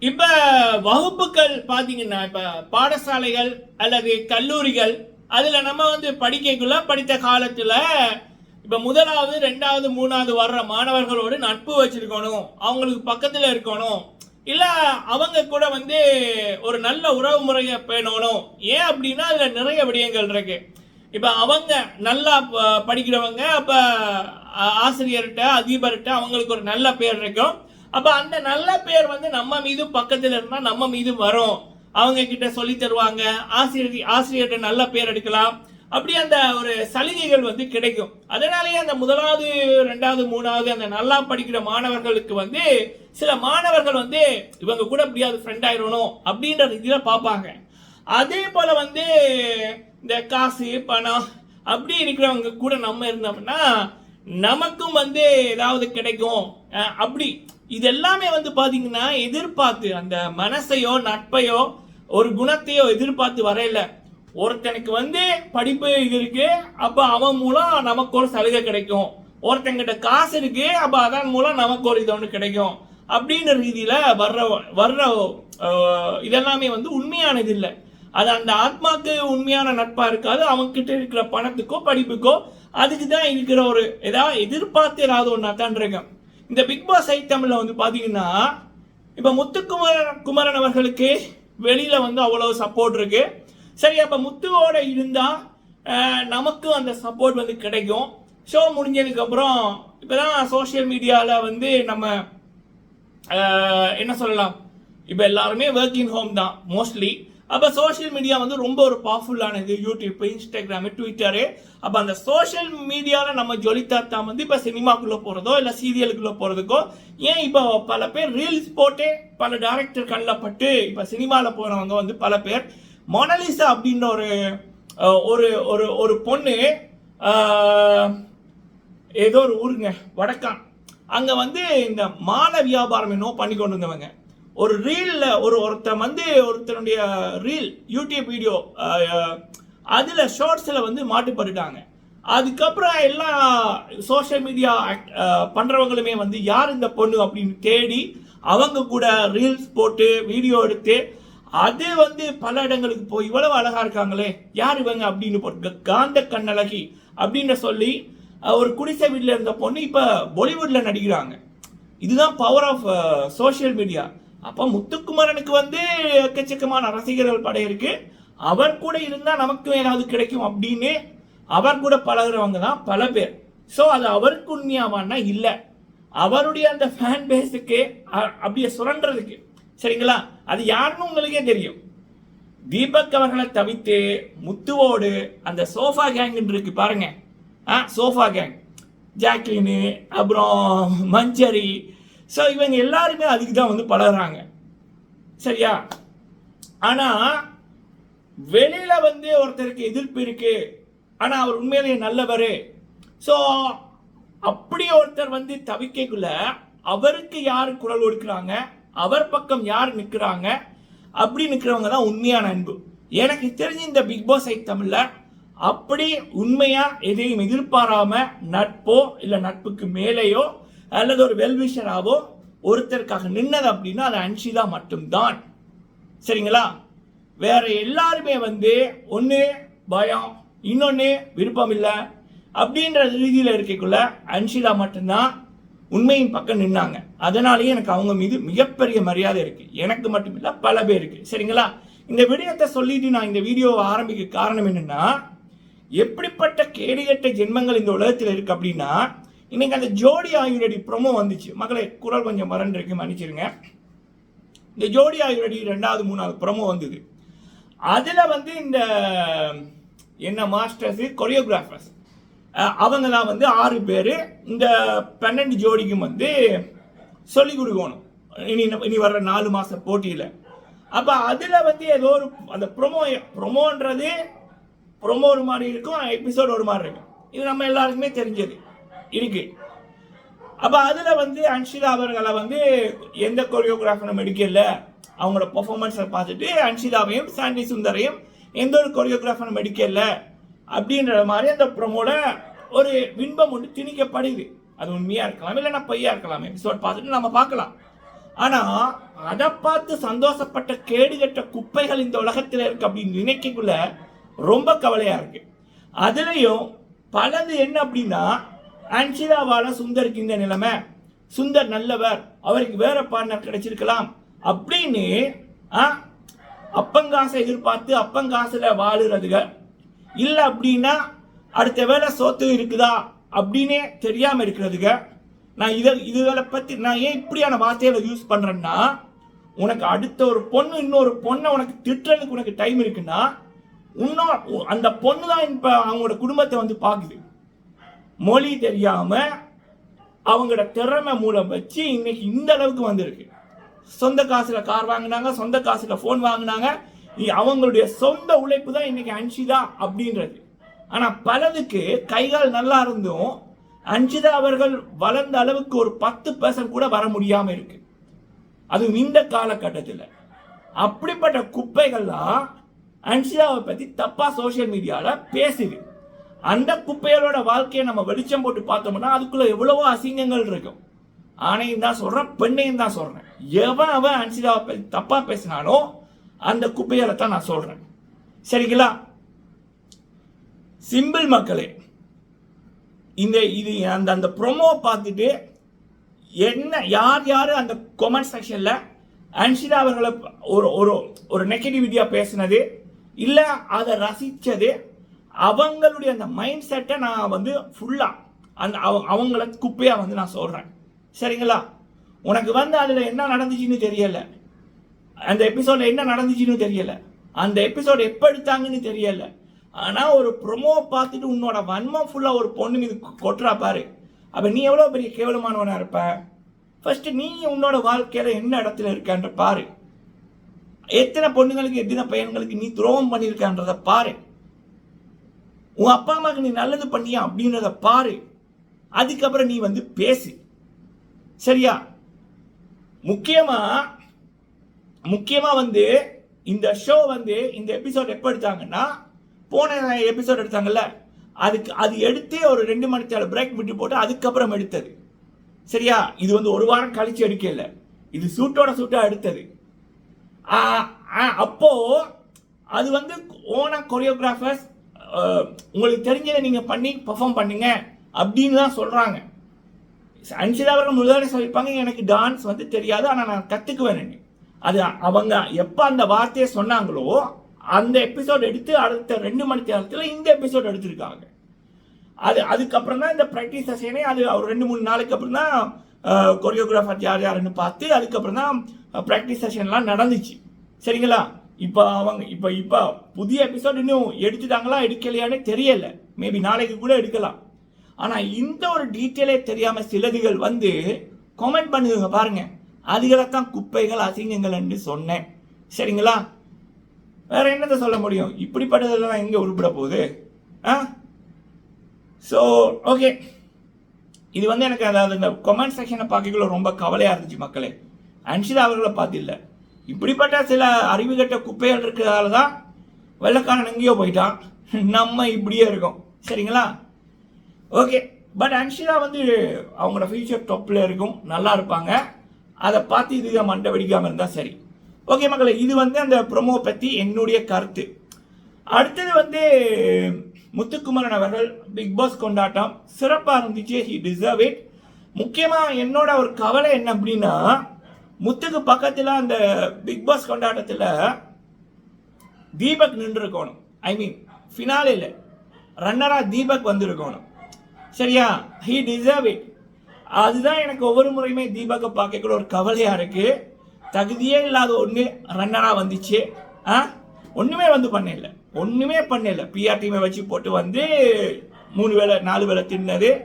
இப்ப வகுப்புகள் பாத்தீங்கன்னா இப்ப பாடசாலைகள் அல்லது கல்லூரிகள் அதுல நம்ம வந்து படிக்கக்குள்ள படித்த காலத்துல இப்ப முதலாவது ரெண்டாவது மூணாவது வர்ற மாணவர்களோடு நட்பு வச்சிருக்கணும். அவங்களுக்கு பக்கத்துல இருக்கணும். இல்ல அவங்க கூட வந்து ஒரு நல்ல உறவு முறையை பேணணும். ஏன் அப்படின்னா அதுல நிறைய விடயங்கள் இருக்கு. இப்ப அவங்க நல்லா படிக்கிறவங்க அப்ப ஆசிரியர்கிட்ட அதிபர்கிட்ட அவங்களுக்கு ஒரு நல்ல பேர் இருக்கும். அப்போ அந்த நல்ல பேர் வந்து நம்ம மீது பக்கத்தில் இருந்தால் நம்ம மீது வரும். அவங்க கிட்ட சொல்லி தருவாங்க. ஆசிரியர் ஆசிரியர்கிட்ட நல்ல பேர் எடுக்கலாம். அப்படி அந்த ஒரு சலுகைகள் வந்து கிடைக்கும். அதனாலேயே அந்த முதலாவது ரெண்டாவது மூணாவது அந்த நல்லா படிக்கிற மாணவர்களுக்கு வந்து சில மாணவர்கள் வந்து இவங்க கூட எப்படியாவது ஃப்ரெண்ட் ஆயிடணும் அப்படின்ற ரீதியில் பார்ப்பாங்க. அதே போல் வந்து இந்த காசு பணம் அப்படி இருக்கிறவங்க கூட நம்ம இருந்தோம்னா நமக்கும் வந்து ஏதாவது கிடைக்கும். அப்படி இது எல்லாமே வந்து பார்த்தீங்கன்னா எதிர்பார்த்து அந்த மனசையோ நட்பையோ ஒரு குணத்தையோ எதிர்பார்த்து வரையில. ஒருத்தனுக்கு வந்து படிப்பு இது இருக்கு அப்போ அவன் மூலம் நமக்கு ஒரு சலுகை கிடைக்கும். ஒருத்தங்கிட்ட காசு இருக்கு அப்போ அதன் மூலம் நமக்கு ஒரு இது ஒன்று கிடைக்கும். அப்படின்ற ரீதியில் வர்ற வர்ற இதெல்லாமே வந்து உண்மையானது இல்லை. அது அந்த ஆத்மாக்கு உண்மையான நட்பா இருக்காது அவங்கிட்ட இருக்கிற பணத்துக்கோ படிப்புக்கோ அதுக்கு தான் இருக்கிற ஒரு ஏதாவது எதிர்பார்த்து ஏதாவது ஒன்றா தான் இருக்கேன் இந்த பிக் பாஸ் ஐட்டமில் வந்து பாத்தீங்கன்னா இப்ப முத்துக்குமரன் குமரன் அவர்களுக்கு வெளியில வந்து அவ்வளவு சப்போர்ட் இருக்கு. சரி அப்ப முத்துவோட இருந்தா நமக்கும் அந்த சப்போர்ட் வந்து கிடைக்கும். ஷோ முடிஞ்சதுக்கு அப்புறம் இப்பதான் சோஷியல் மீடியால வந்து நம்ம என்ன சொல்லலாம்? இப்போ எல்லாருமே ஒர்க்கிங் ஹோம் தான் மோஸ்ட்லி அப்போ சோஷியல் மீடியா வந்து ரொம்ப ஒரு பவர்ஃபுல்லானது யூடியூப் இன்ஸ்டாகிராமு ட்விட்டரு அப்போ அந்த சோஷியல் மீடியாவில் நம்ம ஜொலித்தாத்தா வந்து இப்போ சினிமாக்குள்ளே போகிறதோ இல்லை சீரியலுக்குள்ளே போகிறதுக்கோ ஏன் இப்போ பல பேர் ரீல்ஸ் போட்டே பல டேரக்டர் கண்ணில் பட்டு இப்போ சினிமாவில் போகிறவங்க வந்து பல பேர் மொனலிசா அப்படின்ற ஒரு ஒரு ஒரு ஒரு பொண்ணு ஏதோ ஒரு ஊருங்க வடக்கான். அங்கே வந்து இந்த மாலை வியாபாரம் என்னோ பண்ணி கொண்டு வந்தவங்க. ஒரு ரீலில் ஒரு ஒருத்தன் வந்து ஒருத்தனுடைய ரீல் யூடியூப் வீடியோ அதில் ஷார்ட்ஸில் வந்து மாட்டுப்பட்டுட்டாங்க. அதுக்கப்புறம் எல்லா சோஷியல் மீடியா பண்ணுறவங்களுமே வந்து யார் இந்த பொண்ணு அப்படின்னு தேடி அவங்க கூட ரீல்ஸ் போட்டு வீடியோ எடுத்து அது வந்து பல இடங்களுக்கு போய் இவ்வளவு அழகா இருக்காங்களே யார் இவங்க அப்படின்னு போட்டு காந்த கண்ணழகி அப்படின்னு சொல்லி ஒரு குடிசை வீட்டில் இருந்த பொண்ணு இப்போ பாலிவுட்டில் நடிக்கிறாங்க. இதுதான் பவர் ஆஃப் சோஷியல் மீடியா அப்ப முத்துக்குமரனுக்கு வந்து எக்கச்சக்கமான ரசிகர்கள் படை இருக்கு. அவர் கூட இருந்தா நமக்கு ஏதாவது கிடைக்கும் அப்படின்னு அவர் கூட பழகுறவங்க தான் பல பேர். ஸோ அது அவருக்கு உண்மையாவான்னா இல்லை. அவருடைய அந்த ஃபேன் பேஸுக்கு அப்படியே சுரண்டுறதுக்கு. சரிங்களா? அது யாருன்னு உங்களுக்கே தெரியும். தீபக் அவர்களை தவித்து முத்துவோடு அந்த சோஃபா கேங் இருக்கு பாருங்க. ஆ சோஃபா கேங் ஜாக்லினு அப்புறம் மஞ்சரி ஸோ இவங்க எல்லாருமே அதுக்கு தான் வந்து பழகிறாங்க. சரியா? ஆனால் வெளியில் வந்து ஒருத்தருக்கு எதிர்ப்பு இருக்கு. ஆனால் அவர் உண்மையிலேயே நல்லவர். ஸோ அப்படி ஒருத்தர் வந்து தவிக்கக்குள்ள அவருக்கு யார் குரல் கொடுக்குறாங்க அவர் பக்கம் யார் நிற்கிறாங்க? அப்படி நிற்கிறவங்க தான் உண்மையான அன்பு. எனக்கு தெரிஞ்ச இந்த பிக் பாஸ் ஐ தமிழில் அப்படி உண்மையாக எதையும் எதிர்பாராம நட்போ இல்லை நட்புக்கு மேலேயோ அல்லது ஒரு வெல்விஷராகவோ ஒருத்தருக்காக நின்னது அப்படின்னா அது அன்ஷிதா மட்டும்தான். சரிங்களா? வேற எல்லாருமே வந்து ஒன்று பயம் இன்னொன்று விருப்பம் இல்லை. அப்படின்ற ரீதியில் இருக்கக்குள்ள அன்ஷிதா மட்டும்தான் உண்மையின் பக்கம் நின்னாங்க. அதனாலேயே எனக்கு அவங்க மீது மிகப்பெரிய மரியாதை இருக்குது எனக்கு மட்டும் இல்லை பல பேருக்கு சரிங்களா? இந்த விடயத்தை சொல்லிட்டு நான் இந்த வீடியோவை ஆரம்பிக்க காரணம் என்னென்னா எப்படிப்பட்ட கேடுகட்ட ஜென்மங்கள் இந்த உலகத்தில் இருக்கு அப்படின்னா இன்னைக்கு அந்த ஜோடி ஆயுரடி ப்ரோமோ வந்துச்சு. மகளே குரல் கொஞ்சம் மறந்துருக்கு மன்னிச்சிருங்க. இந்த ஜோடி ஆயுரடி ரெண்டாவது மூணாவது ப்ரோமோ வந்தது. அதில் வந்து இந்த என்ன மாஸ்டர்ஸு கொரியோகிராஃபர்ஸ் அவங்கெல்லாம் வந்து ஆறு பேர் இந்த பன்னெண்டு ஜோடிக்கும் வந்து சொல்லிக் கொடுக்கணும். இனி இனி வர்ற நாலு மாத போட்டியில். அப்போ அதில் வந்து ஏதோ ஒரு அந்த ப்ரொமோ ப்ரொமோன்றது ப்ரொமோ ஒரு மாதிரி இருக்கும் எபிசோட் ஒரு மாதிரி இருக்கும். இது நம்ம எல்லாருக்குமே தெரிஞ்சது. இருக்கு. அப்போ அதில் வந்து அன்ஷிதா அவர்களை வந்து எந்த கொரியோகிராஃபரும் எடுக்கல. அவங்களோட பர்ஃபார்மன்ஸை பார்த்துட்டு அன்ஷிதாவையும் சாண்டி சுந்தரையும் எந்த ஒரு கொரியோகிராஃபரும் எடுக்கல. அப்படின்ற மாதிரி அந்த ப்ரொமோல ஒரு பின்பம் ஒன்று திணிக்கப்படுது. அது உண்மையாக இருக்கலாம் இல்லைன்னா பொய்யா இருக்கலாம். எபிசோட் பார்த்துட்டு நம்ம பார்க்கலாம். ஆனால் அதை பார்த்து சந்தோஷப்பட்ட கேடுகட்ட குப்பைகள் இந்த உலகத்தில் இருக்கு அப்படின்னு நினைக்கக்குள்ள ரொம்ப கவலையாக இருக்கு. அதுலேயும் பலது என்ன அப்படின்னா அன்சிதாவால சுந்தருக்கு இந்த நிலைமை. சுந்தர் நல்லவர் அவருக்கு வேற பார்ட்னர் கிடைச்சிருக்கலாம். அப்படின்னு ஆ, அப்பங்காசை எதிர்பார்த்து அப்பங்காசில் வாழுறதுக இல்லை அப்படின்னா அடுத்த வேலை சோத்து இருக்குதா அப்படின்னே தெரியாமல் இருக்கிறதுக நான் இதை இதுகளை பற்றி நான் ஏன் இப்படியான வார்த்தைகளை யூஸ் பண்ணுறேன்னா உனக்கு அடுத்த ஒரு பொண்ணு இன்னொரு பொண்ணை உனக்கு திட்டுறதுக்கு உனக்கு டைம் இருக்குன்னா இன்னும் அந்த பொண்ணு தான் இப்போ அவங்களோட குடும்பத்தை வந்து பார்க்குது மொழி தெரியாம அவங்களோட திறமை மூலம் வச்சு இன்னைக்கு இந்த அளவுக்கு வந்திருக்கு. சொந்த காசுல கார் வாங்கினாங்க சொந்த காசுல ஃபோன் வாங்கினாங்க. அவங்களுடைய சொந்த உழைப்பு தான் இன்னைக்கு அன்ஷிதா அப்படின்றது. ஆனா பலதுக்கு கைகால் நல்லா இருந்தும் அன்ஷிதா அவர்கள் வளர்ந்த அளவுக்கு ஒரு பத்து பர்சன்ட் கூட வர முடியாம இருக்கு. அதுவும் இந்த காலகட்டத்தில். அப்படிப்பட்ட குப்பைகள்லாம் அன்ஷிதாவை பத்தி தப்பா சோஷியல் மீடியால பேசுது. அந்த குப்பைகளோட வாழ்க்கையை நம்ம வெளிச்சம் போட்டு பார்த்தோம்னா அதுக்குள்ள எவ்வளவோ அசிங்கங்கள் இருக்கும். ஆணையும் தான் சொல்றேன் பெண்ணையும் தான் சொல்றேன். எவன் அவன் அன்சிதாவை பத்தி தப்பா பேசினானோ அந்த குப்பைகளை தான் நான் சொல்றேன். சரிங்களா? சிம்பிள் மக்களே இந்த இது அந்த அந்த ப்ரொமோ பார்த்துட்டு என்ன யார் யார் அந்த கொமெண்ட் செக்ஷனில் அன்ஷிதா அவர்களை ஒரு ஒரு ஒரு நெகட்டிவிட்டியாக பேசினது இல்லை அதை ரசித்தது அவங்களுடைய அந்த மைண்ட் செட்டை நான் வந்து ஃபுல்லாக அந்த அவ- அவங்கள குப்பையாக வந்து நான் சொல்கிறேன் சரிங்களா? உனக்கு வந்து அதில் என்ன நடந்துச்சுன்னு தெரியலை. அந்த எபிசோடில் என்ன நடந்துச்சுன்னு தெரியலை. அந்த எபிசோடு எப்போ எடுத்தாங்கன்னு தெரியலை. ஆனால் ஒரு ப்ரொமோவை பார்த்துட்டு உன்னோட வன்மம் ஃபுல்லாக ஒரு பொண்ணு மீது கொட்டுறா பாரு. அப்போ நீ எவ்வளோ பெரிய கேவலமானவனாக இருப்ப? ஃபஸ்ட்டு நீ உன்னோட வாழ்க்கையில் என்ன இடத்துல இருக்கன்ற பாரு. எத்தனை பொண்ணுங்களுக்கு எத்தனை பையன்களுக்கு நீ துரோகம் பண்ணியிருக்கன்றத பாரு. உன் அப்பா அம்மாவுக்கு நீ நல்லது பண்ணியா அப்படின்றத பாரு. அதுக்கப்புறம் நீ வந்து பேசு. சரியா? முக்கியமா முக்கியமா வந்து இந்த ஷோ வந்து இந்த எபிசோட் எப்போ எடுத்தாங்கன்னா போன எபிசோட் எடுத்தாங்கல்ல அதுக்கு அது எடுத்தே ஒரு ரெண்டு மணி நேரம் பிரேக் விட்டு போட்டு அதுக்கப்புறம் எடுத்தது. சரியா? இது வந்து ஒரு வாரம் கழிச்சு எடுக்கல. இது சூட்டோட சூட்டா எடுத்தது. ஆ, ஆ, அப்போ அது வந்து ஓனா கொரியோகிராஃபர்ஸ் உங்களுக்கு தெரிஞ்சதை நீங்கள் பண்ணி பெர்ஃபார்ம் பண்ணுங்க அப்படின்னு தான் சொல்கிறாங்க அன்சிதா அவர்கள் முதலாளி சொல்லியிருப்பாங்க எனக்கு டான்ஸ் வந்து தெரியாது ஆனால் நான் கற்றுக்குவேன் அது அவங்க எப்போ அந்த வார்த்தையை சொன்னாங்களோ அந்த எபிசோட் எடுத்து அடுத்த ரெண்டு மணி நேரத்தில் இந்த எபிசோட் எடுத்திருக்காங்க. அது அதுக்கப்புறம் தான் இந்த ப்ராக்டிஸ் செஷனே அது ஒரு ரெண்டு மூணு நாளைக்கு அப்புறம் தான் கொரியோகிராஃபர் யார் யாருன்னு பார்த்து அதுக்கப்புறம் தான் ப்ராக்டிஸ் செஷன்லாம் நடந்துச்சு. சரிங்களா? இப்போ அவங்க இப்போ இப்போ புதிய எபிசோட் இன்னும் எடுத்துட்டாங்களா எடுக்கலையானே தெரியல. மேபி நாளைக்கு கூட எடுக்கலாம். ஆனால் இந்த ஒரு டீட்டெயிலே தெரியாமல் சிலதுகள் வந்து கமெண்ட் பண்ணுங்க பாருங்க. அதுகளைத்தான் குப்பைகள் அசிங்கங்கள் என்று சொன்னேன். சரிங்களா? வேற என்னத்தை சொல்ல முடியும்? இப்படிப்பட்டதெல்லாம் எங்கே உருப்பிட போகுது? ஆ? ஸோ ஓகே இது வந்து எனக்கு அதாவது இந்த கமெண்ட் செக்ஷனை பார்க்கக்குள்ள ரொம்ப கவலையாக இருந்துச்சு மக்களே. அன்ஷிதா அவர்களை பார்த்து இல்லை. இப்படிப்பட்ட சில அறிவுகட்ட குப்பைகள் இருக்கிறதால தான் வெள்ளக்காரன் எங்கேயோ போயிட்டான். நம்ம இப்படியே இருக்கோம். சரிங்களா? ஓகே பட் அன்ஷிதா வந்து அவங்களோட ஃபியூச்சர் டொப்பில் இருக்கும். நல்லா இருப்பாங்க. அதை பார்த்து இது மண்டை வெடிக்காமல் இருந்தால் சரி. ஓகே மக்களை இது வந்து அந்த ப்ரொமோ பற்றி என்னுடைய கருத்து. அடுத்தது வந்து முத்துக்குமரன் அவர்கள் பிக் பாஸ் கொண்டாட்டம். சிறப்பாக இருந்துச்சு. ஹி டிசர்வ் இட் முக்கியமாக என்னோட ஒரு கவலை என்ன அப்படின்னா முத்துக்கு பக்கத்தில் அந்த பிக் பாஸ் கொண்டாட்டத்தில் தீபக் நின்றுருக்கணும். ஐ மீன் ஃபினாலில் ரன்னராக தீபக் வந்திருக்கணும். சரியா? ஹீ டிசர்வ் இட் அதுதான் எனக்கு ஒவ்வொரு முறையுமே தீபக்கை பார்க்கக்கூட ஒரு கவலையாக இருக்குது தகுதியே இல்லாத ஒன்று ரன்னராக வந்துச்சு. ஆ? ஒன்றுமே வந்து பண்ணல. ஒன்றுமே பண்ணல. பிஆர் டீமை வச்சு போட்டு வந்து மூணு வேளை நாலு வேளை தின்னது.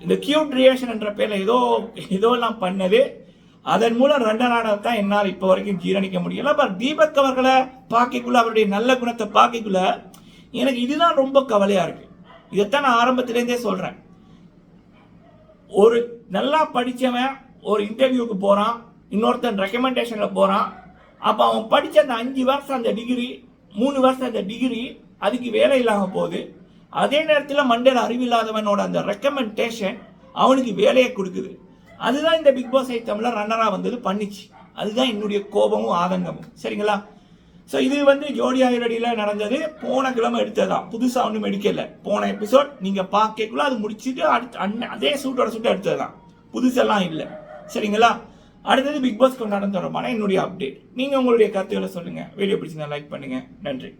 இந்த கியூட் ரியேஷன் என்ற பேரில் ஏதோ ஏதோ எல்லாம் பண்ணது. அதன் மூலம் ரன்னரானதை தான் என்னால் இப்போ வரைக்கும் ஜீரணிக்க முடியல. பட் தீபக் அவர்களை பார்க்கக்குள்ள அவருடைய நல்ல குணத்தை பார்க்கக்குள்ள எனக்கு இதுதான் ரொம்ப கவலையாக இருக்கு. இதைத்தான் நான் ஆரம்பத்திலேருந்தே சொல்கிறேன் ஒரு நல்லா படித்தவன் ஒரு இன்டர்வியூக்கு போகிறான் இன்னொருத்தன் ரெக்கமெண்டேஷனில் போகிறான் அப்போ அவன் படித்த அந்த அஞ்சு வருஷம் அந்த டிகிரி மூணு வருஷம் அந்த டிகிரி அதுக்கு வேலை இல்லாமல் போகுது. அதே நேரத்தில் மண்டையில் அறிவில்லாதவனோட அந்த ரெக்கமெண்டேஷன் அவனுக்கு வேலையை கொடுக்குது. அதுதான் இந்த பிக் பாஸ் ஐட்டம்ல ரன்னரா வந்தது பண்ணிச்சு. அதுதான் என்னுடைய கோபமும் ஆதங்கமும். சரிங்களா? ஸோ இது வந்து ஜோடி ஆயுரடியில் நடந்தது. போன கிழமை எடுத்ததான் புதுசாக ஒன்றும் எடுக்கல. போன எபிசோட் நீங்கள் பார்க்கக்குள்ள அது முடிச்சுட்டு அடுத்து அன்ன அதே சூட்டோட சூட்டு எடுத்ததுதான். புதுசெல்லாம் இல்லை. சரிங்களா? அடுத்தது பிக் பாஸ் கொண்டாடம் தொடர்பான என்னுடைய அப்டேட் நீங்கள் உங்களுடைய கருத்துக்களை சொல்லுங்கள் வீடியோ பிடிச்சிருந்தா லைக் பண்ணுங்கள் நன்றி.